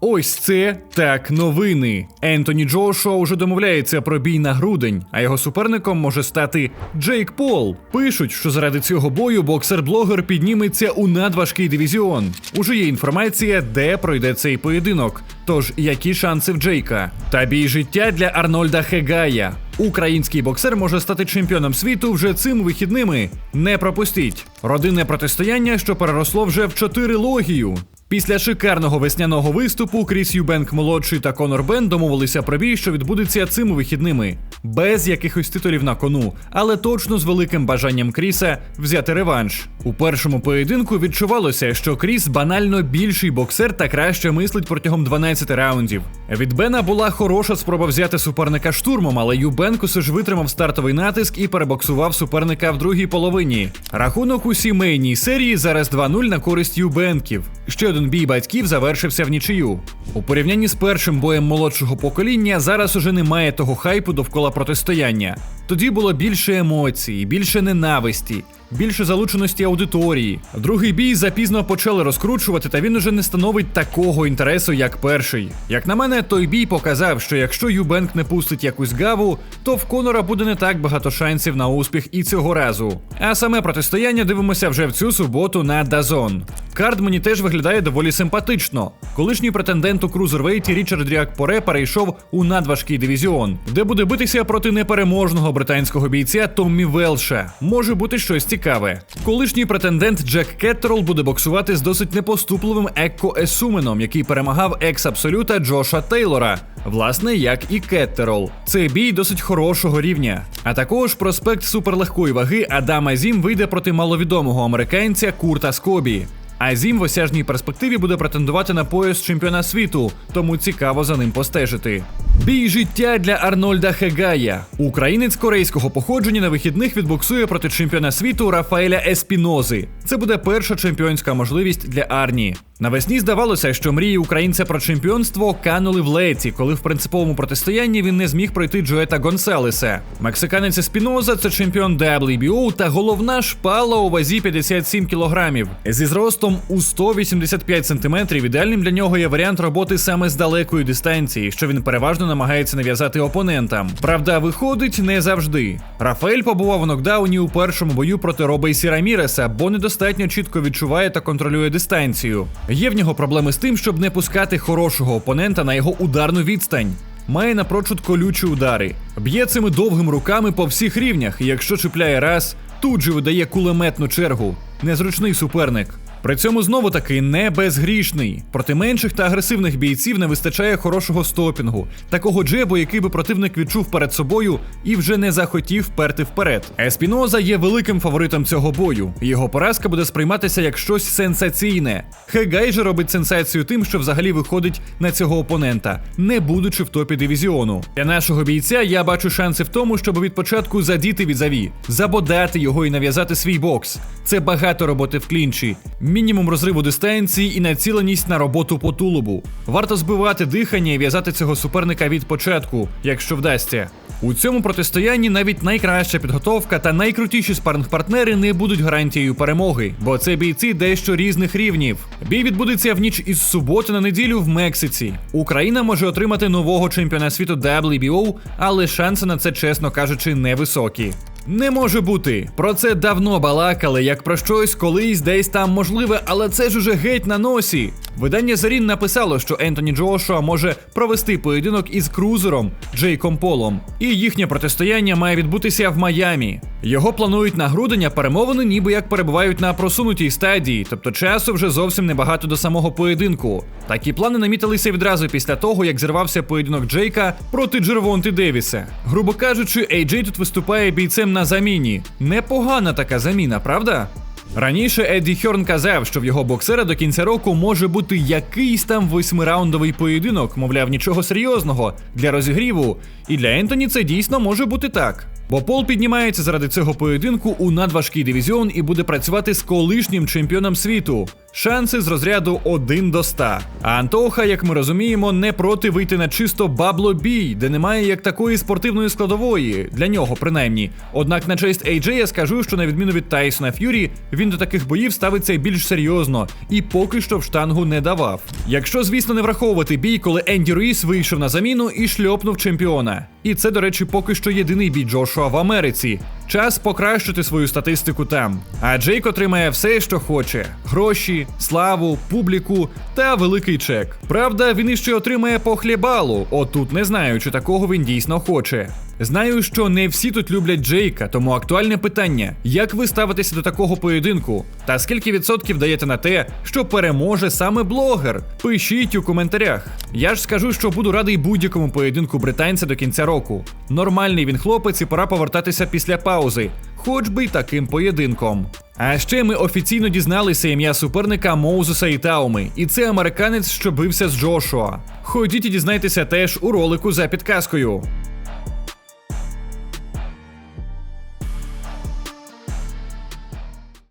Ось це так новини. Ентоні Джошуа уже домовляється про бій на грудень, а його суперником може стати Джейк Пол. Пишуть, що заради цього бою боксер-блогер підніметься у надважкий дивізіон. Уже є інформація, де пройде цей поєдинок. Тож які шанси в Джейка? Та бій життя для Арнольда Хегая. Український боксер може стати чемпіоном світу вже цими вихідними. Не пропустіть родинне протистояння, що переросло вже в чотирилогію. Після шикарного весняного виступу Кріс Юбенк молодший та Конор Бен домовилися про бій, що відбудеться цими вихідними, без якихось титулів на кону, але точно з великим бажанням Кріса взяти реванш. У першому поєдинку відчувалося, що Кріс банально більший боксер та краще мислить протягом 12 раундів. Від Бена була хороша спроба взяти суперника штурмом, але Юбенк усе ж витримав стартовий натиск і перебоксував суперника в другій половині. Рахунок у сімейній серії зараз 2-0 на користь Юбенків. Ще один бій батьків завершився в нічию. У порівнянні з першим боєм молодшого покоління зараз уже немає того хайпу довкола протистояння. Тоді було більше емоцій, більше ненависті, більше залученості аудиторії. Другий бій запізно почали розкручувати, та він уже не становить такого інтересу, як перший. Як на мене, той бій показав, що якщо Юбенк не пустить якусь гаву, то в Конора буде не так багато шансів на успіх і цього разу. А саме протистояння дивимося вже в цю суботу на Дазон. Кард мені теж виглядає доволі симпатично. Колишній претендент у крузервейті Річард Ріак Поре перейшов у надважкий дивізіон, де буде битися проти непереможного британського бійця Томмі Велша. Може бути щось цікаве. Колишній претендент Джек Кеттерол буде боксувати з досить непоступливим Екко Есуменом, який перемагав екс-абсолюта Джоша Тейлора. Власне, як і Кеттерол. Це бій досить хорошого рівня. А також проспект суперлегкої ваги Адама Зім вийде проти маловідомого американця Курта Скобі. Азім в осяжній перспективі буде претендувати на пояс чемпіона світу, тому цікаво за ним постежити. Бій життя для Арнольда Хегая. Українець корейського походження на вихідних відбоксує проти чемпіона світу Рафаеля Еспінози. Це буде перша чемпіонська можливість для Арні. Навесні здавалося, що мрії українця про чемпіонство канули в леті, коли в принциповому протистоянні він не зміг пройти Джоета Гонсалеса. Мексиканець Еспіноза це чемпіон WBO та головна шпала у вазі 57 кілограмів. Зі зростом у 185 сантиметрів ідеальним для нього є варіант роботи саме з далекої дистанції, що він переважно намагається нав'язати опонентам. Правда, виходить не завжди. Рафаель побував у нокдауні у першому бою проти Робейсі Раміреса, бо недостатньо чітко відчуває та контролює дистанцію. Є в нього проблеми з тим, щоб не пускати хорошого опонента на його ударну відстань. Має напрочуд колючі удари, б'є цими довгими руками по всіх рівнях, і якщо чіпляє раз, тут же видає кулеметну чергу. Незручний суперник. При цьому знову таки не безгрішний. Проти менших та агресивних бійців не вистачає хорошого стопінгу, такого джебу, який би противник відчув перед собою і вже не захотів вперти вперед. Еспіноза є великим фаворитом цього бою. Його поразка буде сприйматися як щось сенсаційне. Хегай же робить сенсацію тим, що взагалі виходить на цього опонента, не будучи в топі дивізіону. Для нашого бійця я бачу шанси в тому, щоб від початку задіти візаві, забодати його і нав'язати свій бокс. Це багато роботи в клінчі мінімум розриву дистанції і націленість на роботу по тулубу. Варто збивати дихання і в'язати цього суперника від початку, якщо вдасться. У цьому протистоянні навіть найкраща підготовка та найкрутіші спаринг-партнери не будуть гарантією перемоги, бо це бійці дещо різних рівнів. Бій відбудеться в ніч із суботи на неділю в Мексиці. Україна може отримати нового чемпіона світу WBO, але шанси на це, чесно кажучи, невисокі. Не може бути. Про це давно балакали, як про щось колись десь там можливе, але це ж уже геть на носі. Видання Зарін написало, що Ентоні Джошуа може провести поєдинок із крузером Джейком Полом, і їхнє протистояння має відбутися в Майамі. Його планують на грудень, а перемовини ніби як перебувають на просунутій стадії, тобто часу вже зовсім небагато до самого поєдинку. Такі плани намітилися відразу після того, як зірвався поєдинок Джейка проти Джервонти Девіса. Грубо кажучи, AJ тут виступає бійцем на заміні. Непогана така заміна, правда? Раніше Едді Хьорн казав, що в його боксера до кінця року може бути якийсь там восьмираундовий поєдинок, мовляв, нічого серйозного для розігріву. І для Ентоні це дійсно може бути так. Бо Пол піднімається заради цього поєдинку у надважкий дивізіон і буде працювати з колишнім чемпіоном світу. Шанси з розряду 1 до 100. А Антоха, як ми розуміємо, не проти вийти на чисто бабло бій, де немає як такої спортивної складової, для нього принаймні. Однак на честь AJ я скажу, що на відміну від Тайсона Ф'юрі, він до таких боїв ставиться більш серйозно і поки що в штангу не давав. Якщо, звісно, не враховувати бій, коли Енді Руїс вийшов на заміну і шльопнув чемпіона. І це, до речі, поки що єдиний бій Джошуа в Америці. Час покращити свою статистику там. А Джейк отримає все, що хоче: гроші, славу, публіку та великий чек. Правда, він іще отримає похлібалу. Отут не знаю, чи такого він дійсно хоче. Знаю, що не всі тут люблять Джейка, тому актуальне питання: як ви ставитеся до такого поєдинку? Та скільки відсотків даєте на те, що переможе саме блогер? Пишіть у коментарях. Я ж скажу, що буду радий будь-якому поєдинку британця до кінця року. Нормальний він хлопець, і пора повертатися після паузи, хоч би й таким поєдинком. А ще ми офіційно дізналися ім'я суперника Моузеса і Тауми, і це американець, що бився з Джошуа. Ходіть і дізнайтеся теж у ролику за підказкою.